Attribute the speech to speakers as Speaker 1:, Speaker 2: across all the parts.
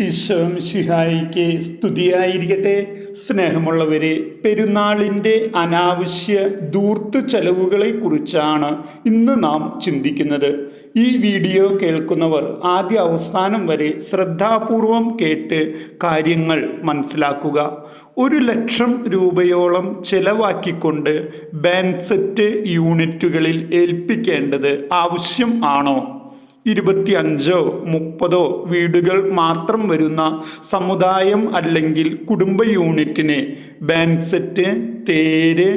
Speaker 1: ഈശോം ശിഹായിക്ക് സ്തുതിയായിരിക്കട്ടെ. സ്നേഹമുള്ളവരെ പെരുന്നാളിന്റെ അനാവശ്യ ദൂർത്ത് ചെലവുകളെ കുറിച്ചാണ് ഇന്ന് നാം ചിന്തിക്കുന്നത്. ഈ വീഡിയോ കേൾക്കുന്നവർ ആദ്യ അവസാനം വരെ ശ്രദ്ധാപൂർവം കേട്ട് കാര്യങ്ങൾ മനസ്സിലാക്കുക. ഒരു ലക്ഷം രൂപയോളം ചെലവാക്കിക്കൊണ്ട് ബാൻസെറ്റ് യൂണിറ്റുകളിൽ ഏൽപ്പിക്കേണ്ടത് ആവശ്യം ആണോ? ഇരുപത്തിയഞ്ചോ മുപ്പതോ വീടുകൾ മാത്രം വരുന്ന സമുദായം അല്ലെങ്കിൽ കുടുംബ യൂണിറ്റിന് ബാൻസെറ്റ് തേര്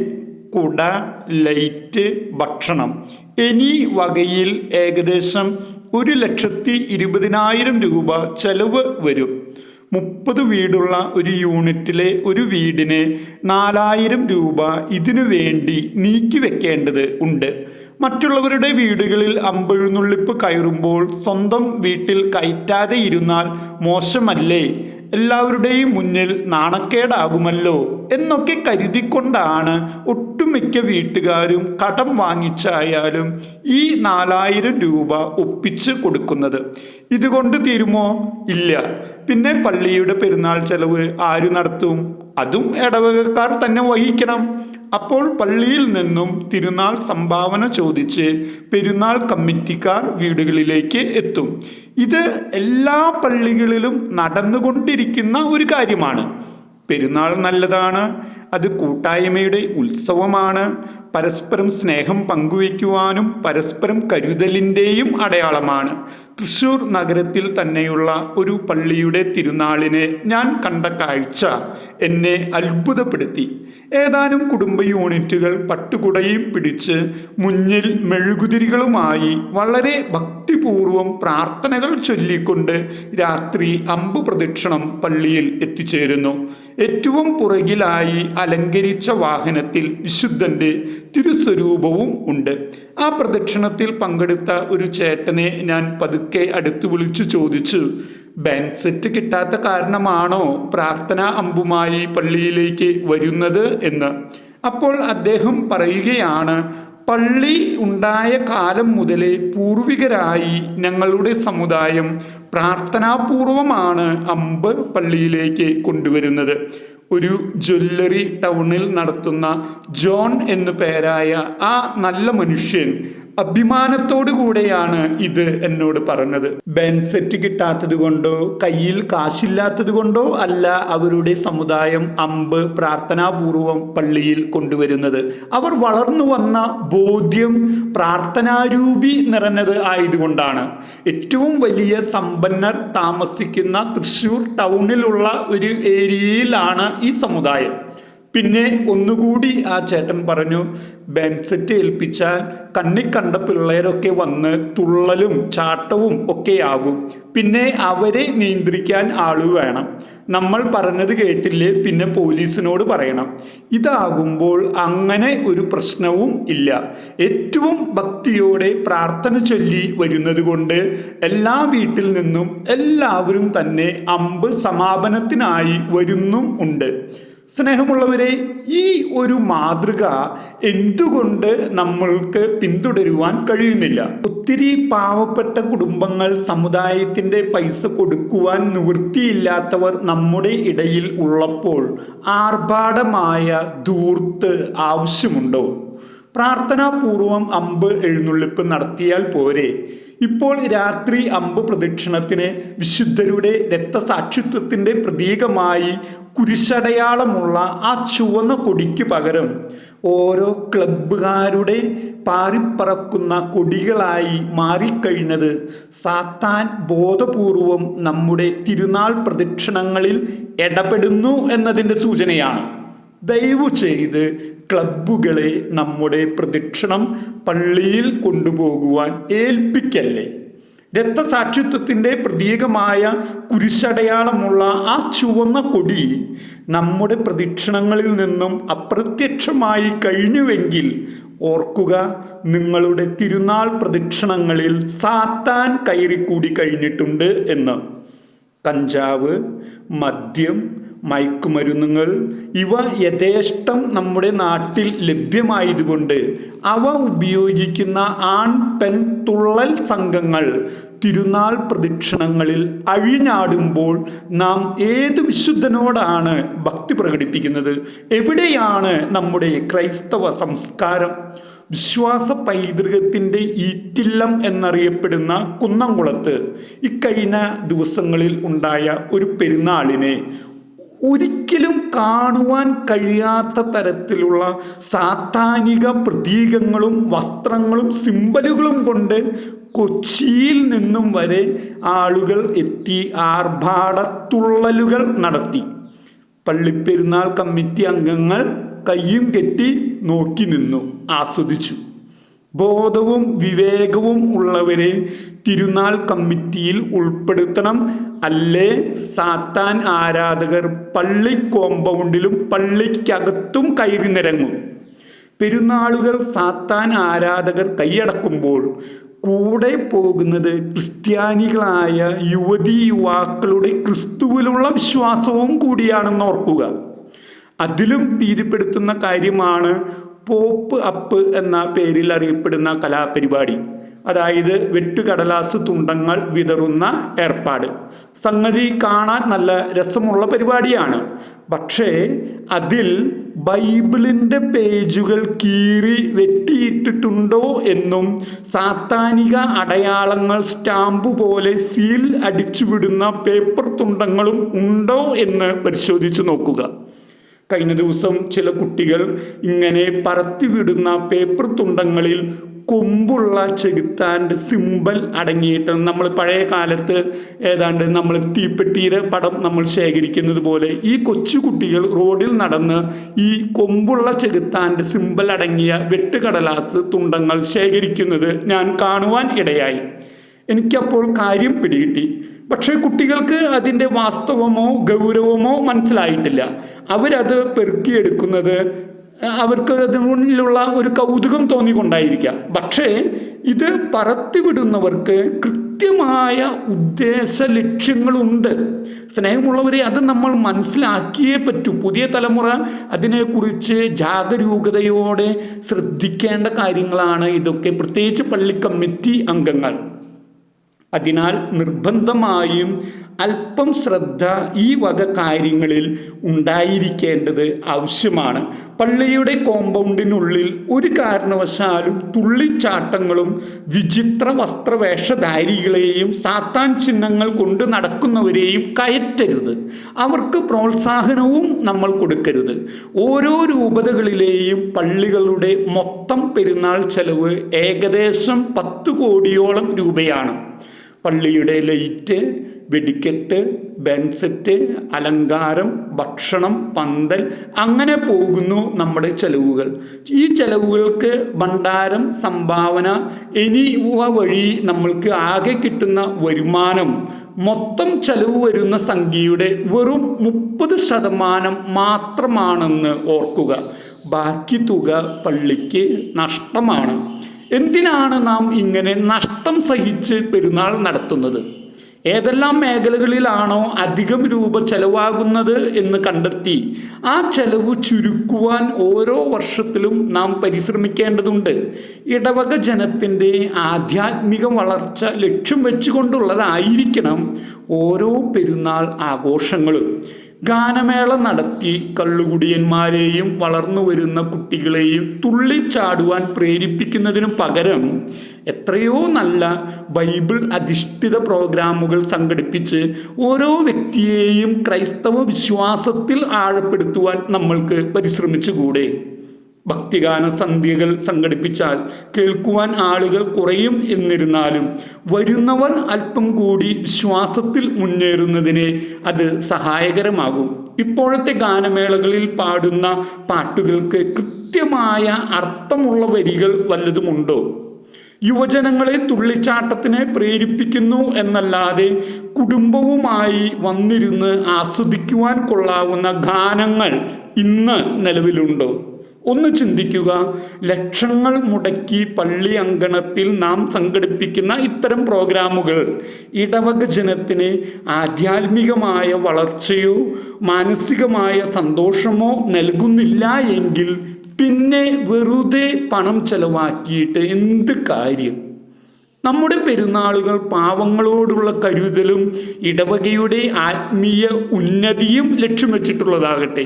Speaker 1: കുട ലൈറ്റ് ഭക്ഷണം. എന്നീ വകയിൽ ഏകദേശം ഒരു ലക്ഷത്തി ഇരുപതിനായിരം രൂപ ചെലവ് വരും. മുപ്പത് വീടുള്ള ഒരു യൂണിറ്റിലെ ഒരു വീടിന് നാലായിരം രൂപ ഇതിനു വേണ്ടി നീക്കി വെക്കേണ്ടത് ഉണ്ട്. മറ്റുള്ളവരുടെ വീടുകളിൽ അമ്പഴുന്നുള്ളിപ്പ് കയറുമ്പോൾ സ്വന്തം വീട്ടിൽ കയറ്റാതെ ഇരുന്നാൽ മോശമല്ലേ? എല്ലാവരുടെയും മുന്നിൽ നാണക്കേടാകുമല്ലോ എന്നൊക്കെ കരുതിക്കൊണ്ടാണ് ഒട്ടുമിക്ക വീട്ടുകാരും കടം വാങ്ങിച്ചായാലും ഈ നാലായിരം രൂപ ഒപ്പിച്ച് കൊടുക്കുന്നത്. ഇതുകൊണ്ട് തീരുമോ? ഇല്ല. പിന്നെ പള്ളിയുടെ പെരുന്നാൾ ചെലവ് ആര് നടത്തും? അതും ഇടവകക്കാർ തന്നെ വഹിക്കണം. അപ്പോൾ പള്ളിയിൽ നിന്നും തിരുനാൾ സംഭാവന ചോദിച്ച് പെരുന്നാൾ കമ്മിറ്റിക്കാർ വീടുകളിലേക്ക് എത്തും. ഇത് എല്ലാ പള്ളികളിലും നടന്നുകൊണ്ടിരിക്കുന്ന ഒരു കാര്യമാണ്. പെരുന്നാൾ നല്ലതാണ് അത് കൂട്ടായ്മയുടെ ഉത്സവമാണ്. പരസ്പരം സ്നേഹം പങ്കുവയ്ക്കുവാനും പരസ്പരം കരുതലിന്റെയും അടയാളമാണ്. തൃശൂർ നഗരത്തിൽ തന്നെയുള്ള ഒരു പള്ളിയുടെ തിരുനാളിനെ ഞാൻ കണ്ട കാഴ്ച എന്നെ അത്ഭുതപ്പെടുത്തി. ഏതാനും കുടുംബ യൂണിറ്റുകൾ പട്ടുകുടയും പിടിച്ച് മുന്നിൽ മെഴുകുതിരികളുമായി വളരെ ഭക്തിപൂർവം പ്രാർത്ഥനകൾ ചൊല്ലിക്കൊണ്ട് രാത്രി അമ്പ് പ്രദക്ഷിണം പള്ളിയിൽ എത്തിച്ചേരുന്നു. ഏറ്റവും പുറകിലായി അലങ്കരിച്ച വാഹനത്തിൽ വിശുദ്ധന്റെ തിരുസ്വരൂപവും ഉണ്ട്. ആ പ്രദക്ഷിണത്തിൽ പങ്കെടുത്ത ഒരു ചേട്ടനെ ഞാൻ പതുക്കെ അടുത്ത് വിളിച്ചു ചോദിച്ചു ബാൻസെറ്റ് കിട്ടാത്ത കാരണമാണോ പ്രാർത്ഥന അമ്പുമായി പള്ളിയിലേക്ക് വരുന്നത്? എന്ന്. അപ്പോൾ അദ്ദേഹം പറയുകയാണ് പള്ളി ഉണ്ടായ കാലം മുതലേ പൂർവികരായി ഞങ്ങളുടെ സമുദായം പ്രാർത്ഥനാപൂർവമാണ് അമ്പ് പള്ളിയിലേക്ക് കൊണ്ടുവരുന്നത്. ഒരു ജ്വല്ലറി ടൗണിൽ നടത്തുന്ന ജോൺ എന്നു പേരായ ആ നല്ല മനുഷ്യൻ അഭിമാനത്തോടു കൂടെയാണ് ഇത് എന്നോട് പറഞ്ഞത്. ബെൻസെറ്റ് കിട്ടാത്തത് കൊണ്ടോ കയ്യിൽ കാശില്ലാത്തത് കൊണ്ടോ അല്ല അവരുടെ സമുദായം അമ്പ് പ്രാർത്ഥനാപൂർവം പള്ളിയിൽ കൊണ്ടുവരുന്നത്. അവർ വളർന്നു വന്ന ബോധ്യം പ്രാർത്ഥനാരൂപി നിറഞ്ഞത് ആയതുകൊണ്ടാണ്. ഏറ്റവും വലിയ സമ്പന്നർ താമസിക്കുന്ന തൃശ്ശൂർ ടൗണിലുള്ള ഒരു ഏരിയയിലാണ് ഈ സമുദായം പിന്നെ ഒന്നുകൂടി ആ ചേട്ടൻ പറഞ്ഞു ബെൻസെറ്റ് ഏൽപ്പിച്ചാൽ കണ്ണി കണ്ട പിള്ളേരൊക്കെ വന്ന് തുള്ളലും ചാട്ടവും ഒക്കെയാകും പിന്നെ അവരെ നിയന്ത്രിക്കാൻ ആൾ വേണം. നമ്മൾ പറഞ്ഞത് കേട്ടില്ലേ? പിന്നെ പോലീസിനോട് പറയണം. ഇതാകുമ്പോൾ അങ്ങനെ ഒരു പ്രശ്നവും ഇല്ല. ഏറ്റവും ഭക്തിയോടെ പ്രാർത്ഥന ചൊല്ലി വരുന്നത് കൊണ്ട് എല്ലാ വീട്ടിൽ നിന്നും എല്ലാവരും തന്നെ അമ്പ് സമാപനത്തിനായി വരുന്നും ഉണ്ട്. സ്നേഹമുള്ളവരെ ഈ ഒരു മാതൃക എന്തുകൊണ്ട് നമ്മൾക്ക് പിന്തുടരുവാൻ കഴിയുന്നില്ല? ഒത്തിരി പാവപ്പെട്ട കുടുംബങ്ങൾ സമുദായത്തിന്റെ പൈസ കൊടുക്കുവാൻ നിവൃത്തിയില്ലാത്തവർ നമ്മുടെ ഇടയിൽ ഉള്ളപ്പോൾ ആർഭാടമായ ധൂർത്ത് ആവശ്യമുണ്ടോ? പ്രാർത്ഥനാപൂർവം അമ്പ് എഴുന്നള്ളിപ്പ് നടത്തിയാൽ പോരെ. ഇപ്പോൾ രാത്രി അമ്പ് പ്രദക്ഷിണത്തിന് വിശുദ്ധരുടെ രക്തസാക്ഷിത്വത്തിന്റെ പ്രതീകമായി കുരിശടയാളമുള്ള ആ ചുവന്ന കൊടിക്ക് പകരം ഓരോ ക്ലബ്ബുകാരുടെ പാറിപ്പറക്കുന്ന കൊടികളായി മാറിക്കഴിഞ്ഞത് സാത്താൻ ബോധപൂർവം നമ്മുടെ തിരുനാൾ പ്രദക്ഷിണങ്ങളിൽ ഇടപെടുന്നു എന്നതിന്റെ സൂചനയാണ്. ദയവു ചെയ്ത് ക്ലബ്ബുകളെ നമ്മുടെ പ്രദക്ഷിണം പള്ളിയിൽ കൊണ്ടുപോകുവാൻ ഏൽപ്പിക്കല്ലേ? രക്തസാക്ഷിത്വത്തിന്റെ പ്രതീകമായ കുരിശടയാളമുള്ള ആ ചുവന്ന കൊടി നമ്മുടെ പ്രദക്ഷിണങ്ങളിൽ നിന്നും അപ്രത്യക്ഷമായി കഴിഞ്ഞുവെങ്കിൽ ഓർക്കുക നിങ്ങളുടെ തിരുനാൾ പ്രദക്ഷിണങ്ങളിൽ സാത്താൻ കയറിക്കൂടി കഴിഞ്ഞിട്ടുണ്ട് എന്ന്. കഞ്ചാവ് മദ്യം മയക്കുമരുന്നുകൾ ഇവ യഥേഷ്ടം നമ്മുടെ നാട്ടിൽ ലഭ്യമായതുകൊണ്ട് അവ ഉപയോഗിക്കുന്ന ആൺ പെൺ തുള്ളൽ സംഘങ്ങൾ തിരുനാൾ പ്രദക്ഷിണങ്ങളിൽ അഴിഞ്ഞാടുമ്പോൾ നാം ഏത് വിശുദ്ധനോടാണ് ഭക്തി പ്രകടിപ്പിക്കുന്നത്? എവിടെയാണ് നമ്മുടെ ക്രൈസ്തവ സംസ്കാരം? വിശ്വാസ പൈതൃകത്തിന്റെ ഈറ്റില്ലം എന്നറിയപ്പെടുന്ന കുന്നംകുളത്ത് ഇക്കഴിഞ്ഞ ദിവസങ്ങളിൽ ഉണ്ടായ ഒരു പെരുന്നാളിനെ ഒരിക്കലും കാണുവാൻ കഴിയാത്ത തരത്തിലുള്ള സാത്താനിക പ്രതീകങ്ങളും വസ്ത്രങ്ങളും സിമ്പലുകളും കൊണ്ട് കൊച്ചിയിൽ നിന്നും വരെ ആളുകൾ എത്തി ആർഭാടത്തുള്ളലുകൾ നടത്തി. പള്ളിപ്പെരുന്നാൾ കമ്മിറ്റി അംഗങ്ങൾ കയ്യും കെട്ടി നോക്കി നിന്നു ആസ്വദിച്ചു. ബോധവും വിവേകവും ഉള്ളവരെ തിരുനാൾ കമ്മിറ്റിയിൽ ഉൾപ്പെടുത്തണം. അല്ലേ? സാത്താൻ ആരാധകർ പള്ളി കോമ്പൗണ്ടിലും പള്ളിക്കകത്തും കയറി നിരങ്ങും. പെരുന്നാളുകൾ സാത്താൻ ആരാധകർ കൈയടക്കുമ്പോൾ കൂടെ പോകുന്നത് ക്രിസ്ത്യാനികളായ യുവതി യുവാക്കളുടെ ക്രിസ്തുവിലുള്ള വിശ്വാസവും കൂടിയാണെന്ന് ഓർക്കുക. അതിലും ഭീതിപ്പെടുത്തുന്ന കാര്യമാണ് പോപ്പ് അപ്പ് എന്ന പേരിൽ അറിയപ്പെടുന്ന കലാപരിപാടി. അതായത് വെട്ടുകടലാസ് തുണ്ടങ്ങൾ വിതറുന്ന ഏർപ്പാട്. സംഗതി കാണാൻ നല്ല രസമുള്ള പരിപാടിയാണ്. പക്ഷേ അതിൽ ബൈബിളിന്റെ പേജുകൾ കീറി വെട്ടിയിട്ടിട്ടുണ്ടോ എന്നും സാത്താനിക അടയാളങ്ങൾ സ്റ്റാമ്പ് പോലെ സീൽ അടിച്ചുവിടുന്ന പേപ്പർ തുണ്ടങ്ങളും ഉണ്ടോ എന്ന് പരിശോധിച്ചു നോക്കുക. കഴിഞ്ഞ ദിവസം ചില കുട്ടികൾ ഇങ്ങനെ പറത്തിവിടുന്ന പേപ്പർ തുണ്ടങ്ങളിൽ കൊമ്പുള്ള ചെകുത്താന്റെ സിമ്പൽ അടങ്ങിയിട്ട് നമ്മൾ പഴയ കാലത്ത് ഏതാണ്ട് നമ്മൾ തീപ്പെട്ടിയുടെ പടം നമ്മൾ ശേഖരിക്കുന്നത് പോലെ ഈ കൊച്ചുകുട്ടികൾ റോഡിൽ നടന്ന് ഈ കൊമ്പുള്ള ചെകുത്താന്റെ സിമ്പൽ അടങ്ങിയ വെട്ടുകടലാസ് തുണ്ടങ്ങൾ ശേഖരിക്കുന്നത് ഞാൻ കാണുവാൻ ഇടയായി. എനിക്കപ്പോൾ കാര്യം പിടികിട്ടി. പക്ഷേ കുട്ടികൾക്ക് അതിന്റെ വാസ്തവമോ ഗൗരവമോ മനസ്സിലായിട്ടില്ല. അവരത് പെറുക്കിയെടുക്കുന്നത് അവർക്ക് അതിനുള്ള ഒരു കൗതുകം തോന്നിക്കൊണ്ടായിരിക്കാം. പക്ഷേ ഇത് പറത്തിവിടുന്നവർക്ക് കൃത്യമായ ഉദ്ദേശ ലക്ഷ്യങ്ങളുണ്ട്. സ്നേഹമുള്ളവരെ അത് നമ്മൾ മനസ്സിലാക്കിയേ പറ്റൂ. പുതിയ തലമുറ അതിനെക്കുറിച്ച് ജാഗരൂകതയോടെ ശ്രദ്ധിക്കേണ്ട കാര്യങ്ങളാണ് ഇതൊക്കെ. പ്രത്യേകിച്ച് പള്ളി കമ്മിറ്റി അംഗങ്ങൾ. അതിനാൽ നിർബന്ധമായും അല്പം ശ്രദ്ധ ഈ വക കാര്യങ്ങളിൽ ഉണ്ടായിരിക്കേണ്ടത് ആവശ്യമാണ്. പള്ളിയുടെ കോമ്പൗണ്ടിനുള്ളിൽ ഒരു കാരണവശാലും തുള്ളിച്ചാട്ടങ്ങളും വിചിത്ര വസ്ത്രവേഷധാരികളെയും സാത്താൻ ചിഹ്നങ്ങൾ കൊണ്ട് നടക്കുന്നവരെയും കയറ്റരുത്. അവർക്ക് പ്രോത്സാഹനവും നമ്മൾ കൊടുക്കരുത്. ഓരോ രൂപതകളിലെയും പള്ളികളുടെ മൊത്തം പെരുന്നാൾ ചെലവ് ഏകദേശം പത്ത് കോടിയോളം രൂപയാണ്. പള്ളിയുടെ ലൈറ്റ് വെടിക്കെട്ട് ബെൻസെറ്റ് അലങ്കാരം ഭക്ഷണം പന്തൽ അങ്ങനെ പോകുന്നു നമ്മുടെ ചെലവുകൾ. ഈ ചെലവുകൾക്ക് ഭണ്ഡാരം സംഭാവന എന്നിവ വഴി നമ്മൾക്ക് ആകെ കിട്ടുന്ന വരുമാനം. മൊത്തം ചെലവ് വരുന്ന സംഖ്യയുടെ വെറും മുപ്പത് ശതമാനം മാത്രമാണെന്ന് ഓർക്കുക. ബാക്കി തുക പള്ളിക്ക് നഷ്ടമാണ്. എന്തിനാണ് നാം ഇങ്ങനെ നഷ്ടം സഹിച്ച് പെരുന്നാൾ നടത്തുന്നത്? ഏതെല്ലാം മേഖലകളിലാണോ അധികം രൂപ ചെലവാകുന്നത് എന്ന് കണ്ടെത്തി ആ ചെലവ് ചുരുക്കുവാൻ ഓരോ വർഷത്തിലും നാം പരിശ്രമിക്കേണ്ടതുണ്ട്. ഇടവക ജനത്തിന്റെ ആധ്യാത്മിക വളർച്ച ലക്ഷ്യം വെച്ചുകൊണ്ടുള്ളതായിരിക്കണം ഓരോ പെരുന്നാൾ ആഘോഷങ്ങളും. ഗാനമേള നടത്തി കള്ളുകുടിയന്മാരെയും വളർന്നു വരുന്ന കുട്ടികളെയും തുള്ളിച്ചാടുവാൻ പ്രേരിപ്പിക്കുന്നതിനു പകരം എത്രയോ നല്ല ബൈബിൾ അധിഷ്ഠിത പ്രോഗ്രാമുകൾ സംഘടിപ്പിച്ച് ഓരോ വ്യക്തിയെയും ക്രൈസ്തവ വിശ്വാസത്തിൽ ആഴപ്പെടുത്തുവാൻ നമ്മൾക്ക് പരിശ്രമിച്ചുകൂടെ? ഭക്തിഗാന സന്ധ്യകൾ സംഘടിപ്പിച്ചാൽ കേൾക്കുവാൻ ആളുകൾ കുറയും എന്നിരുന്നാലും വരുന്നവർ അല്പം കൂടി വിശ്വാസത്തിൽ മുന്നേറുന്നതിന് അത് സഹായകരമാകും. ഇപ്പോഴത്തെ ഗാനമേളകളിൽ പാടുന്ന പാട്ടുകൾക്ക് കൃത്യമായ അർത്ഥമുള്ള വരികൾ വല്ലതുമുണ്ടോ? യുവജനങ്ങളെ തുള്ളിച്ചാട്ടത്തിനെ പ്രേരിപ്പിക്കുന്നു എന്നല്ലാതെ കുടുംബവുമായി വന്നിരുന്ന് ആസ്വദിക്കുവാൻ കൊള്ളാവുന്ന ഗാനങ്ങൾ ഇന്ന് നിലവിലുണ്ടോ? ഒന്ന് ചിന്തിക്കുക. ലക്ഷങ്ങൾ മുടക്കി പള്ളി അങ്കണത്തിൽ നാം സംഘടിപ്പിക്കുന്ന ഇത്തരം പ്രോഗ്രാമുകൾ. ഇടവക ജനത്തിന് ആധ്യാത്മികമായ വളർച്ചയോ മാനസികമായ സന്തോഷമോ നൽകുന്നില്ല എങ്കിൽ പിന്നെ വെറുതെ പണം ചെലവാക്കിയിട്ട് എന്ത് കാര്യം? നമ്മുടെ പെരുന്നാളുകൾ പാവങ്ങളോടുള്ള കരുതലും ഇടവകയുടെ ആത്മീയ ഉന്നതിയും ലക്ഷ്യം വെച്ചിട്ടുള്ളതാകട്ടെ.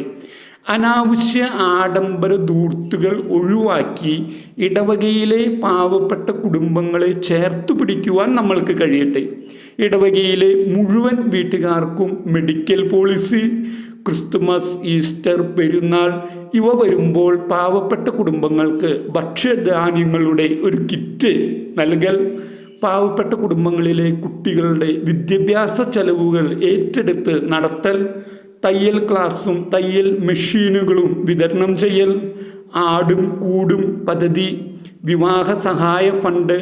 Speaker 1: അനാവശ്യ ആഡംബര ധൂർത്തുകൾ ഒഴിവാക്കി ഇടവകയിലെ പാവപ്പെട്ട കുടുംബങ്ങളെ ചേർത്ത് പിടിക്കുവാൻ നമ്മൾക്ക് കഴിയട്ടെ. ഇടവകയിലെ മുഴുവൻ വീട്ടുകാർക്കും മെഡിക്കൽ പോളിസി ക്രിസ്തുമസ് ഈസ്റ്റർ പെരുന്നാൾ ഇവ വരുമ്പോൾ പാവപ്പെട്ട കുടുംബങ്ങൾക്ക് ഭക്ഷ്യധാന്യങ്ങളുടെ ഒരു കിറ്റ് നൽകൽ. പാവപ്പെട്ട കുടുംബങ്ങളിലെ കുട്ടികളുടെ വിദ്യാഭ്യാസ ചെലവുകൾ ഏറ്റെടുത്ത് നടത്തൽ. തയ്യൽ ക്ലാസ്സും തയ്യൽ മെഷീനുകളും വിതരണം ചെയ്യൽ ആടും കൂടും പദ്ധതി വിവാഹ സഹായ ഫണ്ട്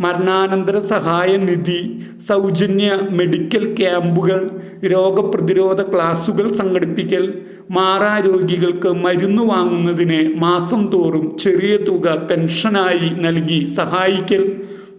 Speaker 1: മരണാനന്തര സഹായ നിധി സൗജന്യ മെഡിക്കൽ ക്യാമ്പുകൾ രോഗപ്രതിരോധ ക്ലാസുകൾ സംഘടിപ്പിക്കൽ മാറാരോഗികൾക്ക് മരുന്ന് വാങ്ങുന്നതിന് മാസം തോറും ചെറിയ തുക പെൻഷനായി നൽകി സഹായിക്കൽ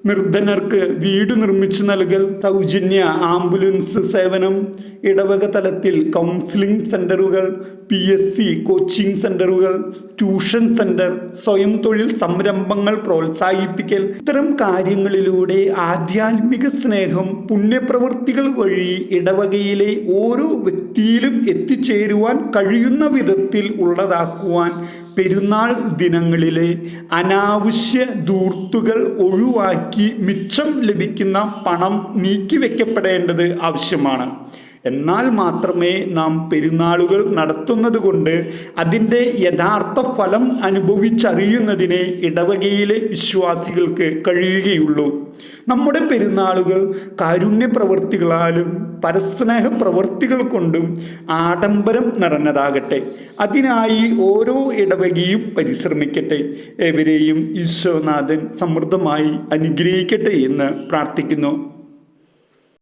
Speaker 1: നിർധനർക്ക് വീട് നിർമ്മിച്ചു നൽകൽ സൗജന്യ ആംബുലൻസ് സേവനം. ഇടവക തലത്തിൽ കൗൺസിലിംഗ് സെന്ററുകൾ പി എസ് സി കോച്ചിങ് സെന്ററുകൾ ട്യൂഷൻ സെന്റർ സ്വയം തൊഴിൽ സംരംഭങ്ങൾ പ്രോത്സാഹിപ്പിക്കൽ. ഇത്തരം കാര്യങ്ങളിലൂടെ ആധ്യാത്മിക സ്നേഹം പുണ്യപ്രവൃത്തികൾ വഴി ഇടവകയിലെ ഓരോ വ്യക്തിയിലും എത്തിച്ചേരുവാൻ കഴിയുന്ന വിധത്തിൽ ഉള്ളതാക്കുവാൻ പെരുന്നാൾ ദിനങ്ങളിലെ അനാവശ്യ ദൂർത്തുകൾ ഒഴിവാക്കി മിച്ചം ലഭിക്കുന്ന പണം നീക്കിവെക്കപ്പെടേണ്ടത് ആവശ്യമാണ്. എന്നാൽ മാത്രമേ നാം പെരുന്നാളുകൾ നടത്തുന്നത് കൊണ്ട് അതിന്റെ യഥാർത്ഥ ഫലം അനുഭവിച്ചറിയുന്നതിനെ ഇടവകയിലെ വിശ്വാസികൾക്ക് കഴിയുകയുള്ളൂ. നമ്മുടെ പെരുന്നാളുകൾ കാരുണ്യ പ്രവൃത്തികളാലും പരസ്നേഹ പ്രവൃത്തികൾ കൊണ്ടും ആഡംബരം നിറഞ്ഞതാകട്ടെ അതിനായി ഓരോ ഇടവകയും പരിശ്രമിക്കട്ടെ. എവരെയും ഈശോനാഥൻ സമൃദ്ധമായി അനുഗ്രഹിക്കട്ടെ എന്ന് പ്രാർത്ഥിക്കുന്നു.